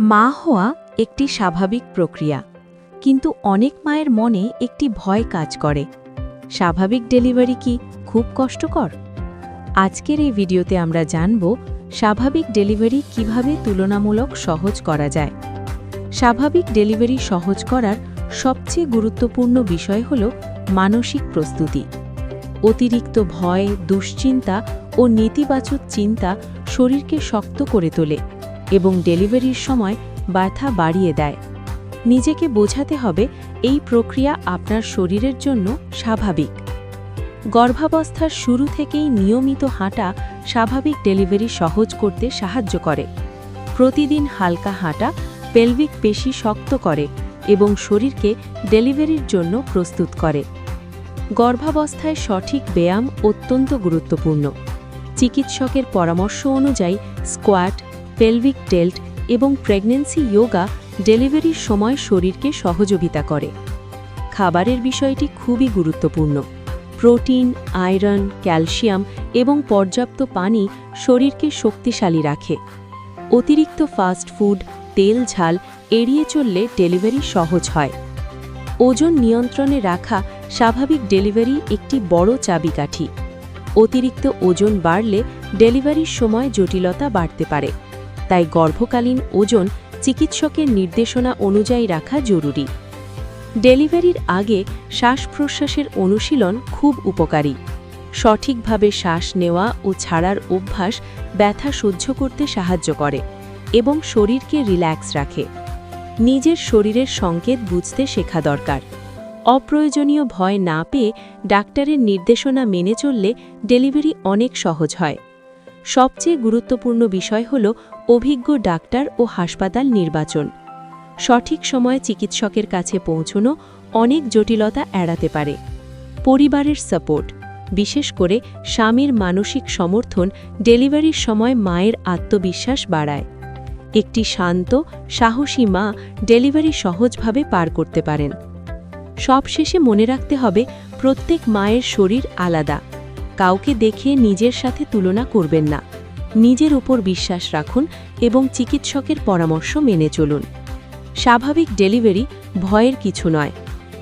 মা হওয়া একটি স্বাভাবিক প্রক্রিয়া, কিন্তু অনেক মায়ের মনে একটি ভয় কাজ করে। স্বাভাবিক ডেলিভারি কি খুব কষ্টকর? আজকের এই ভিডিওতে আমরা জানব স্বাভাবিক ডেলিভারি কীভাবে তুলনামূলক সহজ করা যায়। স্বাভাবিক ডেলিভারি সহজ করার সবচেয়ে গুরুত্বপূর্ণ বিষয় হল মানসিক প্রস্তুতি। অতিরিক্ত ভয়, দুশ্চিন্তা ও নেতিবাচক চিন্তা শরীরকে শক্ত করে তোলে। এবং ডেলিভারির সময় ব্যথা বাড়িয়ে দেয়। নিজেকে বোঝাতে হবে এই প্রক্রিয়া আপনার শরীরের জন্য স্বাভাবিক। গর্ভাবস্থার শুরু থেকেই নিয়মিত হাঁটা স্বাভাবিক ডেলিভারি সহজ করতে সাহায্য করে। প্রতিদিন হালকা হাঁটা পেলভিক পেশি শক্ত করে এবং শরীরকে ডেলিভারির জন্য প্রস্তুত করে। গর্ভাবস্থায় সঠিক ব্যায়াম অত্যন্ত গুরুত্বপূর্ণ। চিকিৎসকের পরামর্শ অনুযায়ী স্কোয়াট পেলভিক টেল্ট এবং প্রেগন্যান্সি যোগা ডেলিভারির সময় শরীরকে সহযোগিতা করে। খাবারের বিষয়টি খুবই গুরুত্বপূর্ণ। প্রোটিন, আয়রন, ক্যালসিয়াম এবং পর্যাপ্ত পানি শরীরকে শক্তিশালী রাখে। অতিরিক্ত ফাস্ট ফুড তেল ঝাল এড়িয়ে চললে ডেলিভারি সহজ হয়। ওজন নিয়ন্ত্রণে রাখা স্বাভাবিক ডেলিভারি একটি বড় চাবিকাঠি। অতিরিক্ত ওজন বাড়লে ডেলিভারির সময় জটিলতা বাড়তে পারে। তাই গর্ভকালীন ওজন চিকিৎসকের নির্দেশনা অনুযায়ী রাখা জরুরি। ডেলিভারির আগে শ্বাস প্রশ্বাসের অনুশীলন খুব উপকারী। সঠিকভাবে শ্বাস নেওয়া ও ছাড়ার অভ্যাস ব্যথা সহ্য করতে সাহায্য করে এবং শরীরকে রিল্যাক্স রাখে। নিজের শরীরের সংকেত বুঝতে শেখা দরকার। অপ্রয়োজনীয় ভয় না পেয়ে ডাক্তারের নির্দেশনা মেনে চললে ডেলিভারি অনেক সহজ হয়। সবচেয়ে গুরুত্বপূর্ণ বিষয় হল অভিজ্ঞ ডাক্তার ও হাসপাতাল নির্বাচন। সঠিক সময়ে চিকিৎসকের কাছে পৌঁছনো অনেক জটিলতা এড়াতে পারে। পরিবারের সাপোর্ট, বিশেষ করে স্বামীর মানসিক সমর্থন ডেলিভারির সময় মায়ের আত্মবিশ্বাস বাড়ায়। একটি শান্ত, সাহসী মা ডেলিভারি সহজভাবে পার করতে পারেন। সবশেষে মনে রাখতে হবে, প্রত্যেক মায়ের শরীর আলাদা। কাউকে দেখে নিজের সাথে তুলনা করবেন না। নিজের উপর বিশ্বাস রাখুন এবং চিকিৎসকের পরামর্শ মেনে চলুন। স্বাভাবিক ডেলিভারি ভয়ের কিছু নয়।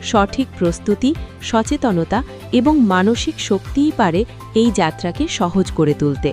সঠিক প্রস্তুতি, সচেতনতা এবং মানসিক শক্তিই পারে এই যাত্রাকে সহজ করে তুলতে।